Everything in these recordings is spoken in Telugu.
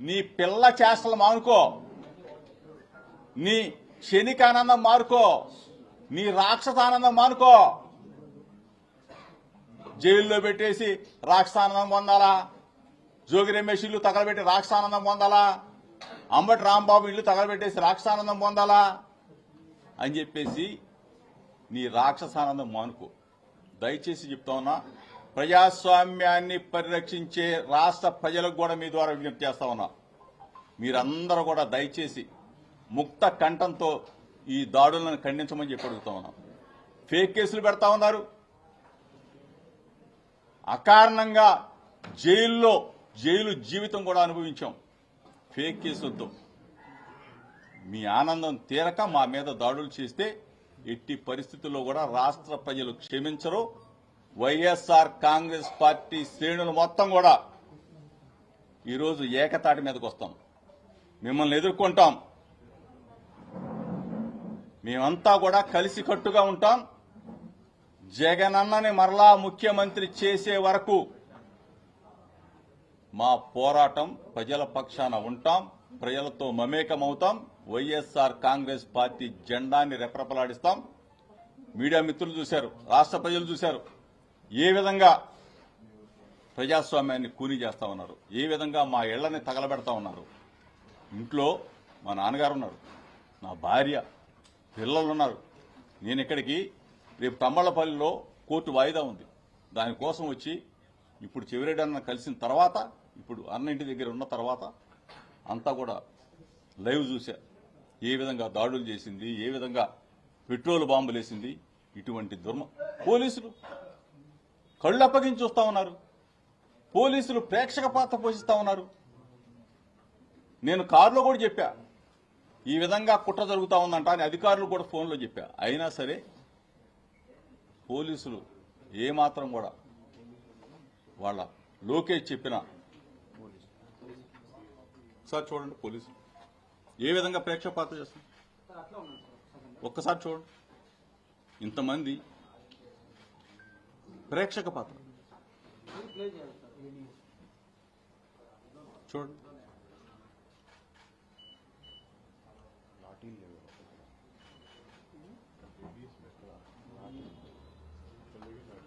నీ పిల్ల చేష్టలు మానుకో. నీ క్షణికానందం మారుకో. నీ రాక్షసానందం మానుకో. జైల్లో పెట్టేసి రాక్షసానందం పొందాలా? జోగి రమేష్ ఇల్లు తగలబెట్టి రాక్షసానందం పొందాలా? అంబటి రాంబాబు ఇల్లు తగలబెట్టేసి రాక్షసానందం పొందాలా? అని చెప్పేసి నీ రాక్షసానందం మానుకో. దయచేసి చెప్తా ఉన్నా ప్రజాస్వామ్యాన్ని పరిరక్షించే రాష్ట్ర ప్రజలకు కూడా మీ ద్వారా విజ్ఞప్తి చేస్తా ఉన్నా. మీరందరూ కూడా దయచేసి ముక్త కంఠంతో ఈ దాడులను ఖండించమని చెప్పి అడుగుతా ఉన్నాం. ఫేక్ కేసులు పెడతా ఉన్నారు. అకారణంగా జైల్లో జైలు జీవితం కూడా అనుభవించాం. ఫేక్ కేసులతో మీ ఆనందం తీరక మా మీద దాడులు చేస్తే ఎట్టి పరిస్థితుల్లో కూడా రాష్ట్ర ప్రజలు క్షమించరు. వైఎస్ఆర్ కాంగ్రెస్ పార్టీ శ్రేణులు మొత్తం కూడా ఈరోజు ఏకతాటి మీదకి వస్తాం. మిమ్మల్ని ఎదుర్కొంటాం. మేమంతా కూడా కలిసికట్టుగా ఉంటాం. జగనన్నని మరలా ముఖ్యమంత్రి చేసే వరకు మా పోరాటం ప్రజల పక్షాన ఉంటాం. ప్రజలతో మమేకమవుతాం. వైఎస్ఆర్ కాంగ్రెస్ పార్టీ జెండాన్ని రెప్రపలాడిస్తాం. మీడియా మిత్రులు చూశారు. రాష్ట్ర ప్రజలు చూశారు. ఏ విధంగా ప్రజాస్వామ్యాన్ని కూని చేస్తా ఉన్నారు? ఏ విధంగా మా ఇళ్ళని తగలబెడతా ఉన్నారు? ఇంట్లో మా నాన్నగారు ఉన్నారు నా భార్య పిల్లలు ఉన్నారు. నేను ఇక్కడికి రేపు తమ్మళ్ళపల్లిలో కోర్టు వాయిదా ఉంది. దానికోసం వచ్చి ఇప్పుడు చెవిరెడ్డి అన్న కలిసిన తర్వాత ఇప్పుడు అన్న ఇంటి దగ్గర ఉన్న తర్వాత అంతా కూడా లైవ్ చూశా ఏ విధంగా దాడులు చేసింది ఏ విధంగా పెట్రోల్ బాంబులు వేసింది ఇటువంటి దుర్మ పోలీసులు కళ్ళు అప్పగించి చూస్తూ ఉన్నారు. పోలీసులు ప్రేక్షక పాత్ర పోషిస్తూ ఉన్నారు. నేను కారులో కూడా చెప్పా ఈ విధంగా కుట్ర జరుగుతూ ఉందంట అని అధికారులు కూడా ఫోన్లో చెప్పా. అయినా సరే పోలీసులు ఏమాత్రం కూడా వాళ్ళ లోకేష్ చెప్పిన ఒకసారి చూడండి పోలీసులు ఏ విధంగా ప్రేక్షక పాత్ర చేస్తున్నారు? ఒక్కసారి చూడండి. ఇంతమంది ప్రేక్షక పాత్ర. చూడండి.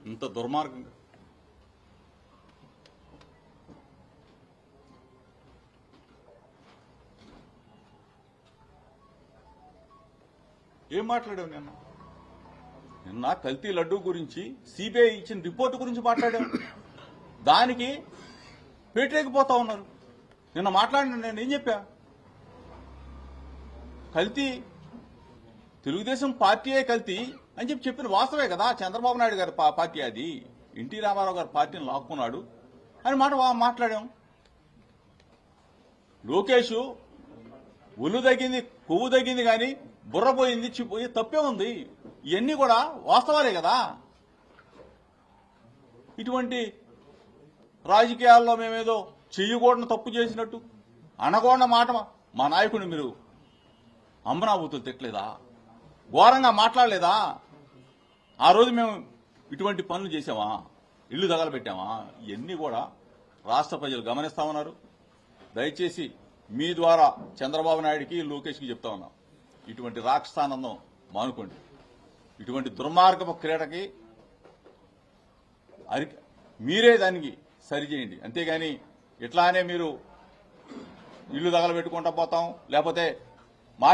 ఇంత దుర్మార్గంగా ఏం మాట్లాడావు నేను నిన్న కల్తీ లడ్డు గురించి సిబిఐ ఇచ్చిన రిపోర్టు గురించి మాట్లాడాం దానికి పేటరేకిపోతా ఉన్నారు. నిన్న మాట్లాడిన నేను ఏం చెప్పా? కల్తీ తెలుగుదేశం పార్టీయే కల్తీ అని చెప్పి చెప్పిన వాస్తవే కదా. చంద్రబాబు నాయుడు గారి పా- పార్టీ అది. ఎన్టీ రామారావు గారి పార్టీని లాక్కున్నాడు అని మాట మాట్లాడాం. లోకేష్ ఒళ్ళు తగ్గింది కొవ్వు తగ్గింది కానీ బుర్ర పోయింది చిపోయి తప్పే ఉంది. ఇవన్నీ కూడా వాస్తవాలే కదా. ఇటువంటి రాజకీయాల్లో మేమేదో చెయ్యకూడని తప్పు చేసినట్టు అనకూడని మాట మా నాయకుడిని మీరు అమ్మనాభూతులు తిట్టలేదా? ఘోరంగా మాట్లాడలేదా? ఆ రోజు మేము ఇటువంటి పనులు చేసామా ఇల్లు తగలబెట్టామా? ఇవన్నీ కూడా రాష్ట్ర ప్రజలు గమనిస్తా ఉన్నారు. దయచేసి మీ ద్వారా చంద్రబాబు నాయుడికి లోకేష్కి చెప్తా ఉన్నాం. ఇటువంటి రాక్షసానందం మానుకోండి. ఇటువంటి దుర్మార్గపు క్రీడకి అరి మీరే దానికి సరిచేయండి అంతేగాని ఇట్లానే మీరు ఇల్లు తగలబెట్టుకుంటా పోతాం లేకపోతే మాట్లా